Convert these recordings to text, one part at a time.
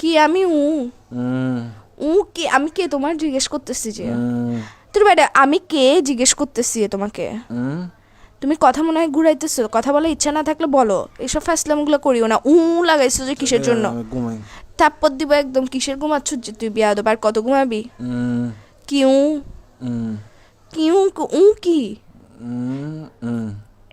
কি আমি উ? উ কি? আমি কে তোমার জিজ্ঞেস করতেছি যে? তোর বাইরে আমি কে জিজ্ঞেস করতেছি তোমাকে? তুমি কথা মনে হয় ঘুরাইতেছো কথা বলার ইচ্ছা না থাকলে বলো। এইসব ফ্যাসলামগুলো করিও না। উ লাগাইছো যে কিসের জন্য? থাপ্পর দিব একদম কিসের ঘুমাচ্ছ যে তুই বিয়া আর কত ঘুমাবি? হুম। কিউ উ? কি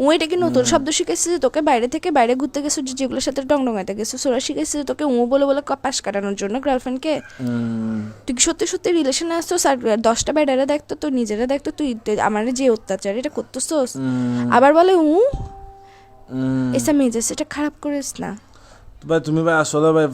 উ এটা কি নতুন শব্দ শিখেছে যে তোকে বাইরে থেকে বাইরে ঘুরতে গেছো যে যেগুলোর সাথে ডং ডঙাতে গেছো? সোরা শিখেছে যে তোকে ও বলে বলে কপাস পাশ কাটানোর জন্য গার্লফ্রেন্ডকে তুই কি সত্যি সত্যি রিলেশনে আসতো আর দশটা বাইরে দেখতো তোর নিজেরা দেখতো তুই আমার যে অত্যাচার এটা হুম, আবার বলে উ। এসা মেজাজ এটা খারাপ করিস না। ভাই তুমি ভাই আসলে ভাই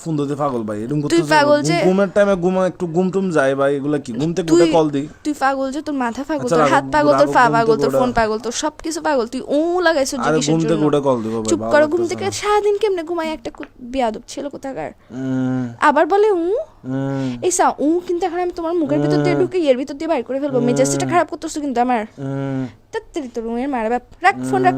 ফোন দিতে পাগল ভাই এরকম করতেছো পাগল যে- ঘুমের টাইমে ঘুম একটু ঘুম টুম যায় ভাই এগুলা কি? ঘুম থেকে উঠে কল দিই। তুই পাগল যে তোর মাথা পাগল আচ্ছা, তোর হাত পাগল তোর পা পাগল তোর ফোন পাগল তোর সব কিছু পাগল তুই লাগাইছো ঘুম থেকে উঠে কল দিব ভাই চুপ করো ঘুম থেকে। সারাদিন কেমনে ঘুমাই? একটা বিয়াদব ছিল কোথাকার? আবার বলে উ? এই সা উ কিন্তু এখন আমি তোমার মুখের ভিতর দিয়ে ঢুকে এর ভিতর দিয়ে বাইর করে ফেলব। মেজাজটা খারাপ করতেছো কিন্তু আমার। তোর উয়ের মারা বাপ রাখ ফোন রাখ।